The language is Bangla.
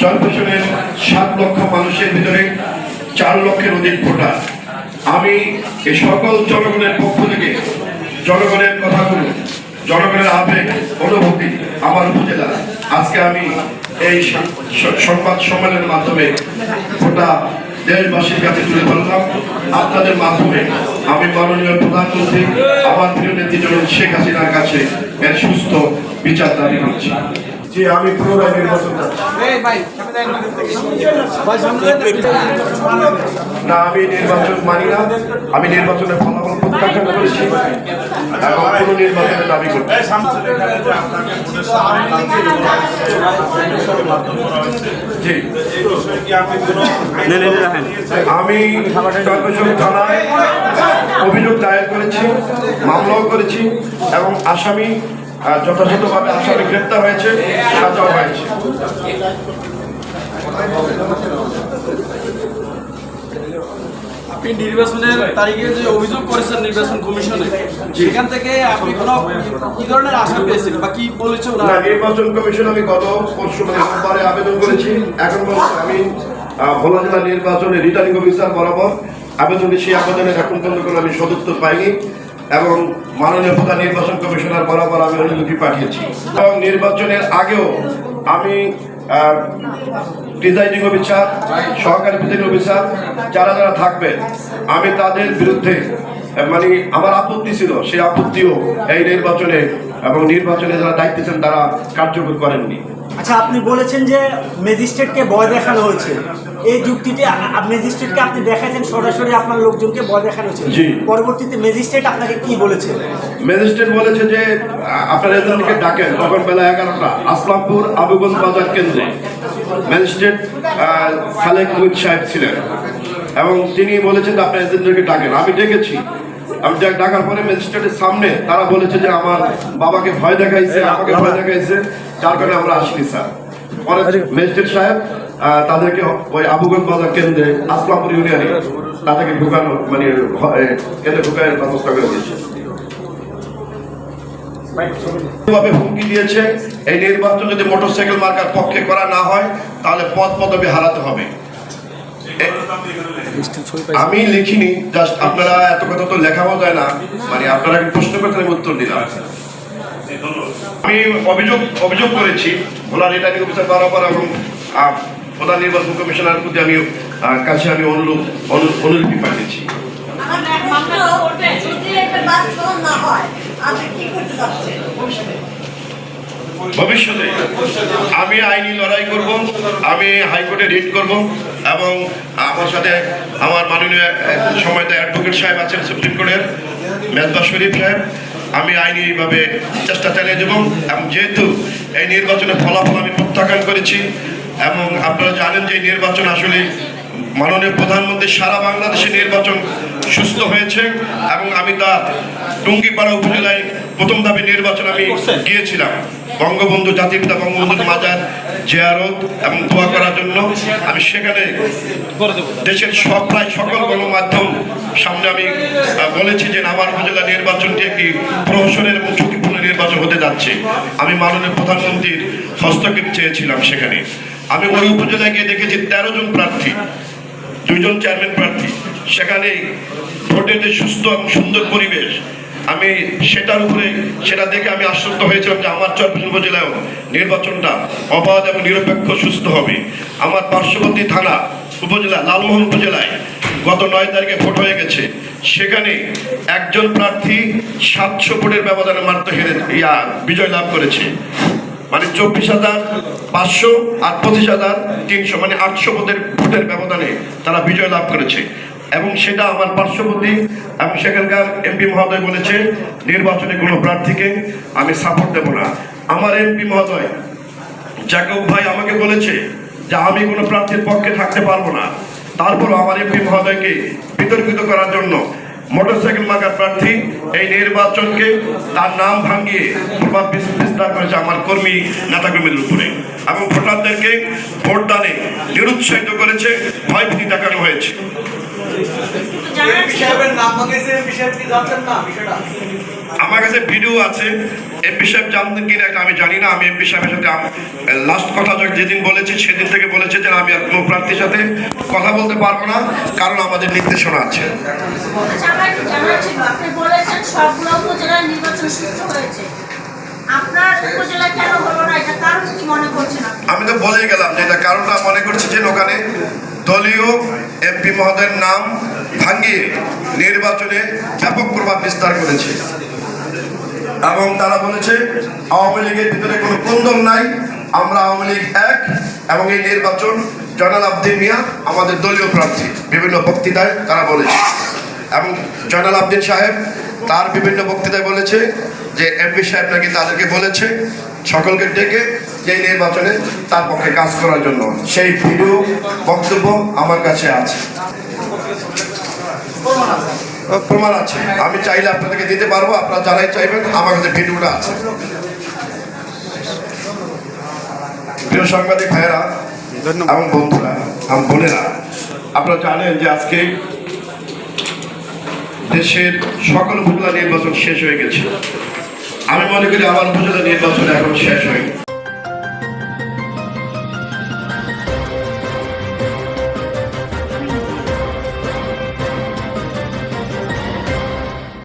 চরপেশনের সাত লক্ষ মানুষের ভিতরে চার লক্ষের অধিক ভোটার। আমি এই সকল জনগণের পক্ষ থেকে জনগণের কথাগুলো, জনগণের আবেগ, অনুভূতি আমার উপজেলা। আজকে আমি এই সংবাদ সম্মেলনের মাধ্যমে গোটা দেশবাসীর কাছে তুলে ধরলাম। আপনাদের মাধ্যমে আমি মাননীয় প্রধানমন্ত্রী, আমার প্রিয় জনক শেখ হাসিনার কাছে এর সুস্থ বিচার দাবি করছি। যে আমি পুনরায় নির্বাচন না আমি নির্বাচন মানি না। আমি নির্বাচনের ফলাফল প্রত্যাখ্যান করেছি এবং কোনো নির্বাচনের দাবি করছি জি। আমি থানায় অভিযোগ দায়ের করেছি মামলাও করেছি এবং আসামি যথাযথভাবে আসামি গ্রেপ্তার হয়েছে সাজাও হয়েছে। আপনি নির্বাচনের তারিখে যে অভিযোগ করেছেন নির্বাচন কমিশনে সেখান থেকে আপনি কোনো কি ধরনের আশা পেয়েছেন বা কি বলেছে ওরা না নির্বাচন কমিশন আমি গত পরশু আবেদন করেছি। এখন পর্যন্ত আমি ভোলা জেলা নির্বাচনে রিটার্নিং অফিসার বরাবর আবেদনটি সেই আবেদনের এখন পর্যন্ত আমি সদুত্তর পাইনি। এবং মাননীয় প্রধান নির্বাচন কমিশনার বরাবর আমি অনুমতি পাঠিয়েছি। এবং নির্বাচনের আগেও আমি প্রিজাইডিং অফিসার, সহকারী প্রিজাইডিং অফিসার যারা যারা থাকবেন, আমি তাদের বিরুদ্ধে মানে আমার আপত্তি ছিল সেই আপত্তিও এই নির্বাচনে এবং নির্বাচনে যারা দায়িত্ব ছিলেন তারা কার্যকর করেননি। আচ্ছা আপনি বলেছেন যে ম্যাজিস্ট্রেটকে ভয় দেখানো হয়েছে। এই যুক্তিটি আ- ম্যাজিস্ট্রেটকে আপনি দেখাচ্ছেন সরাসরি আপনার লোকজনকে ভয় দেখানো হয়েছে। জি। পরবর্তীতে ম্যাজিস্ট্রেট আপনাকে কি বলেছে? ম্যাজিস্ট্রেট বলেছে যে আপনারা এদেরকে ডাকেন তখন বেলা এগারোটা আসলামপুর আবুগঞ্জ বাজার কেন্দ্রে। ম্যাজিস্ট্রেট আহ, খালেক মুহিত সাহেব ছিলেন। এবং তিনি বলেছেন যে আপনারা এদেরকে ডাকেন। আমি ডেকেছি। আমি ডাকার পরে ম্যাজিস্ট্রেটের সামনে তারা বলেছে যে আমার বাবাকে ভয় দেখাইছে আমাকে ভয় দেখাইছে। যার কারণে আমরা আসিনি স্যার। সাহেব তাদেরকে ওই আবুগঞ্জ বাজার কেন্দ্রে আসলামপুর ইউনিয়নে তাদেরকে ঢুকানো মানে কেন্দ্রে ঢুকানোর ব্যবস্থা করে দিয়েছে। হুমকি দিয়েছে? এই নির্বাচন যদি মোটরসাইকেল মার্কার পক্ষে করা না হয়, তাহলে পদ পদবি হারাতে হবে। আমি লিখিনি, জাস্ট আপনারা এত কথা তো লেখাও যায় না। মানে আপনারা প্রশ্ন করতে উত্তর দিলাম। আমি অভিযোগ অভিযোগ করেছি ভোলা রিটার্নিং অফিসার বরাবর এবং প্রধান নির্বাচন কমিশনার প্রতি আমি কাছে আমি অনুরূপ অনু- অনুলিপি পাঠিয়েছি। ভবিষ্যতে আমি আইনি লড়াই করব আমি হাইকোর্টে রিট করব এবং আমার সাথে আমার মাননীয় সময় অ্যাডভোকেট সাহেব আছেন সুপ্রিম কোর্টের মেজবা শরীফ সাহেব। আমি আইনি এইভাবে চেষ্টা চালিয়ে দেব এবং যেহেতু এই নির্বাচনের ফলাফল আমি প্রত্যাখ্যান করেছি এবং আপনারা জানেন যে এই নির্বাচন আসলে মাননীয় প্রধানমন্ত্রী সারা বাংলাদেশে নির্বাচন সুস্থ হয়েছে এবং আমি তা টুঙ্গিপাড়া উপজেলায় প্রথম ধাপে নির্বাচন আমি গিয়েছিলাম। বঙ্গবন্ধু জাতির পিতা বঙ্গবন্ধুর মাজার জিয়ারত এবং দোয়া করার জন্য আমি সেখানে দেশের সব প্রায় সকল গণমাধ্যম সামনে আমি বলেছি যে আমার উপজেলা নির্বাচনটি একটি প্রহসনের এবং ঝুঁকিপূর্ণ নির্বাচন হতে যাচ্ছে। আমি মাননীয় প্রধানমন্ত্রীর হস্তক্ষেপ চেয়েছিলাম সেখানে। আমি ওই উপজেলায় গিয়ে দেখেছি তেরো জন প্রার্থী, দুইজন চেয়ারম্যান প্রার্থী। সেখানে ভোটের যে সুস্থ এবং সুন্দর পরিবেশ, আমি সেটার উপরে, সেটা দেখে আমি আশ্বস্ত হয়েছিলাম যে আমার চরপেশ উপজেলায়ও নির্বাচনটা অবাধ এবং নিরপেক্ষ সুস্থ হবে। আমার পার্শ্ববর্তী থানা উপজেলা, লালমোহন উপজেলায় গত নয় তারিখে ভোট হয়ে গেছে। সেখানে একজন প্রার্থী সাতশো ভোটের ব্যবধানে মাত্র হেরে ইয়া, বিজয় লাভ করেছে। মানে চব্বিশ হাজার পাঁচশো আর পঁচিশ হাজার তিনশো মানে আটশো ভোটের ভোটের ব্যবধানে তারা বিজয় লাভ করেছে। এবং সেটা আমার পার্শ্ববর্তী এবং সেখানকার এমপি মহোদয় বলেছে, নির্বাচনে কোনো প্রার্থীকে আমি সাপোর্ট দেব না। আমার এমপি মহোদয় জাকব ভাই আমাকে বলেছে যে আমি কোনো প্রার্থীর পক্ষে থাকতে পারব না। তারপর আমার এমপি মহোদয়কে বিতর্কিত করার জন্য মোটরসাইকেল মার্কার প্রার্থী এই নির্বাচনকে তার নাম ভাঙিয়ে প্রভাব বিস্তার করেছে আমার কর্মী নেতাকর্মীদের উপরে। এবং ভোটারদেরকে ভোটদানে নিরুৎসাহিত করেছে ভয়ভীতি দেখানো হয়েছে। আমার কাছে ভিডিও আছে। এমপি সাহেব জানতেন কিনা এটা আমি জানি না। আমি এমপি সাহেবের সাথে লাস্ট কথা যেদিন বলেছি সেদিন থেকে বলেছে যে আমি আর কোনো প্রার্থীর সাথে কথা বলতে পারব না কারণ আমাদের নির্দেশনা আছে। আমি তো বলেই গেলাম যে এটা কারণটা মনে করছি যে ওখানে দলীয় এমপি মহোদয়ের নাম ভাঙিয়ে নির্বাচনে ব্যাপক প্রভাব বিস্তার করেছে। এবং তারা বলেছে, আওয়ামী লীগের ভিতরে কোনো কুন্দন নাই। আমরা আওয়ামী লীগ এক এবং এই নির্বাচন জয়নাল আবদিন মিয়া আমাদের দলীয় প্রার্থী। বিভিন্ন বক্তৃতায় তারা বলেছে। এবং জয়নাল আবদিন সাহেব তার বিভিন্ন বক্তৃতায় বলেছে যে এমপি সাহেব নাকি তাদেরকে বলেছে সকলকে ডেকে যে নির্বাচনে তার পক্ষে কাজ করার জন্য। সেই ভিডিও বক্তব্য আমার কাছে আছে। প্রমাণ আছে। আমি চাইলে আপনাদেরকে দিতে পারব আপনারা যারাই চাইবেন আমার কাছে ভিডিওটা আছে। প্রিয় সাংবাদিক ভাইয়েরা এবং বন্ধুরা এবং বোনেরা আপনারা জানেন যে আজকে দেশের সকল উপজেলা নির্বাচন শেষ হয়ে গেছে। আমি মনে করি আমার উপজেলা নির্বাচন এখন শেষ হয়নি।